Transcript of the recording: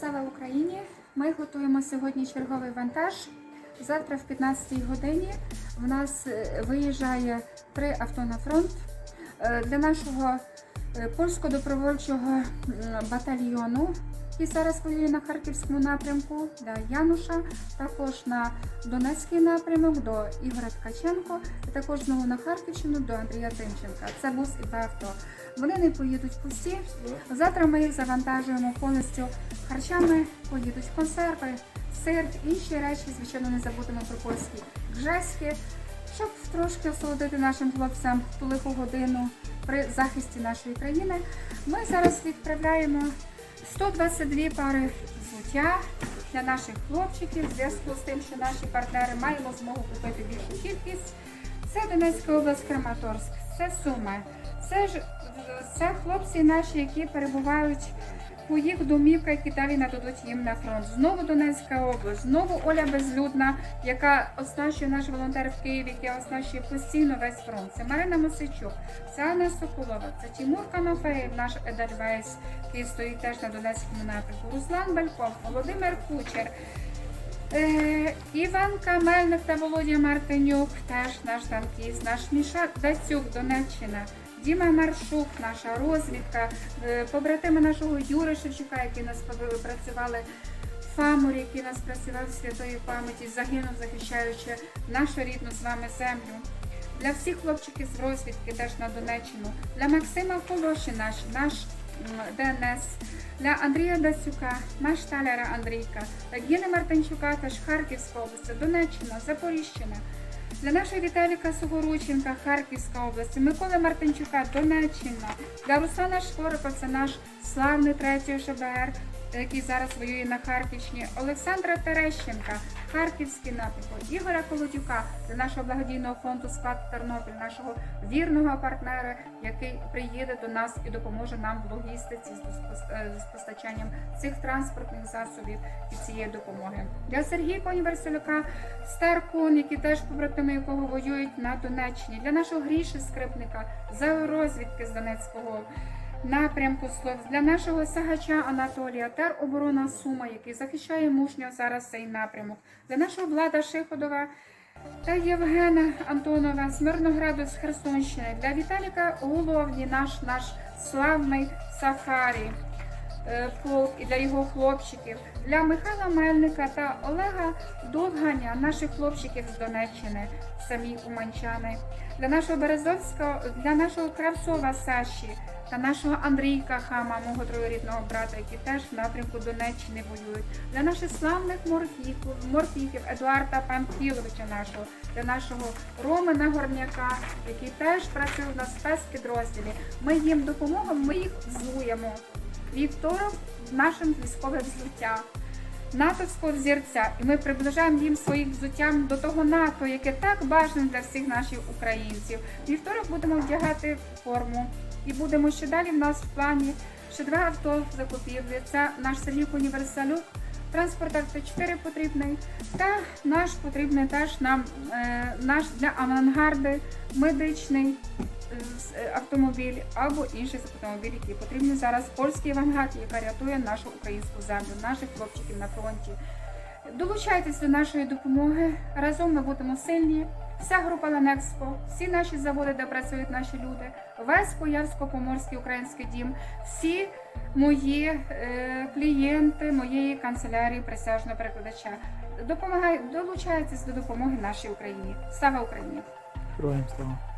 Слава Україні! Ми готуємо сьогодні черговий вантаж. Завтра в 15 годині в нас е, виїжджає три авто на фронт е, для нашого е, польсько-добровольчого батальйону який зараз воює на харківському напрямку, для Януша, також на Донецький напрямок до Ігоря Ткаченко, і також знову на Харківщину до Андрія Тимченка. Це бус і авто. Вони не поїдуть пусті. Завтра ми їх завантажуємо повністю харчами, поїдуть консерви, сир, інші речі, звичайно, не забудемо про польські гжеськи, щоб трошки осолодити нашим хлопцям ту лиху годину при захисті нашої країни. Ми зараз відправляємо 122 пари взуття для наших хлопчиків в зв'язку з тим, що наші партнери маємо змогу купити більшу кількість. Це Донецька область Краматорськ, це Суми. Це ж це хлопці наші, які перебувають у їх домівках, які далі нададуть їм на фронт. Знову Донецька область, знову Оля Безлюдна, яка оснащує наш волонтер в Києві, яка оснащує постійно весь фронт. Це Марина Мосичук, це Анна Соколова, це Тимур Канофеєв, наш Едельвейс, який стоїть теж на Донецькому напрямку. Руслан Бельков, Володимир Кучер. Е, Іван Камельник та Володя Мартинюк, теж наш танкіст, наш Міша Дацюк, Донеччина, Діма Маршук, наша розвідка, е, побратими нашого Юри Шевчука, які нас працювали в Фамурі, який нас працював святої пам'яті, загинув, захищаючи нашу рідну з вами землю. Для всіх хлопчиків з розвідки теж на Донеччину, для Максима Колоші, наш, наш ДНС, для Андрія Дацюка, наш таляра Андрійка, Гіни Мартинчука, теж Харківська область, Донеччина, Запоріжжя. Для нашої Віталіка Сугорученка, Харківська область, Миколи Мартинчука, Донеччина, для Руслана Шкорика, це наш славний третій ШБР, який зараз воює на Харківщині, Олександра Терещенка, Харківський напрямок, Ігоря Колодюка, для нашого благодійного фонду Спад Тернопіль, нашого вірного партнера, який приїде до нас і допоможе нам в логістиці з е, постачанням цих транспортних засобів і цієї допомоги. Для Сергія Конверселюка, Старкун, які теж побратими якого воюють на Донеччині, для нашого Гріші Скрипника, за розвідки з Донецького напрямку слов. Для нашого сагача Анатолія тероборона Сума, який захищає мужньо зараз цей напрямок, для нашого влада Шиходова та Євгена Антонова з Мирнограду з Херсонщини, для Віталіка Головні, наш наш славний Сафарі. Е, полк і для його хлопчиків, для Михайла Мельника та Олега Довганя, наших хлопчиків з Донеччини, самі уманчани, для нашого Березовського, для нашого Кравцова Саші та нашого Андрійка Хама, мого троюрідного брата, які теж в напрямку Донеччини воюють, для наших славних морпіків, морпіків Едуарда Памфіловича нашого, для нашого Романа Горняка, який теж працює на спецпідрозділі. Ми їм допомагаємо, ми їх взуємо. Вівторок нашим військовим взуття. натовського взірця, і ми приближаємо їм своїм взуттям до того НАТО, яке так бажане для всіх наших українців. Вівторок будемо вдягати форму і будемо ще далі в нас в плані ще два авто закупівлі. Це наш Сергій Універсалюк, транспорт Т4 потрібний, та наш потрібний теж нам е, наш для авангарди медичний автомобіль або інший автомобіль, який потрібний зараз польський авангард, яка рятує нашу українську землю, наших хлопчиків на фронті. Долучайтесь до нашої допомоги. Разом ми будемо сильні. Вся група Ленекспо, всі наші заводи, де працюють наші люди, весь Появсько-Поморський український дім, всі мої е, клієнти моєї канцелярії присяжного перекладача. Допомагай, долучайтесь до допомоги нашій Україні. Слава Україні! Героям слава.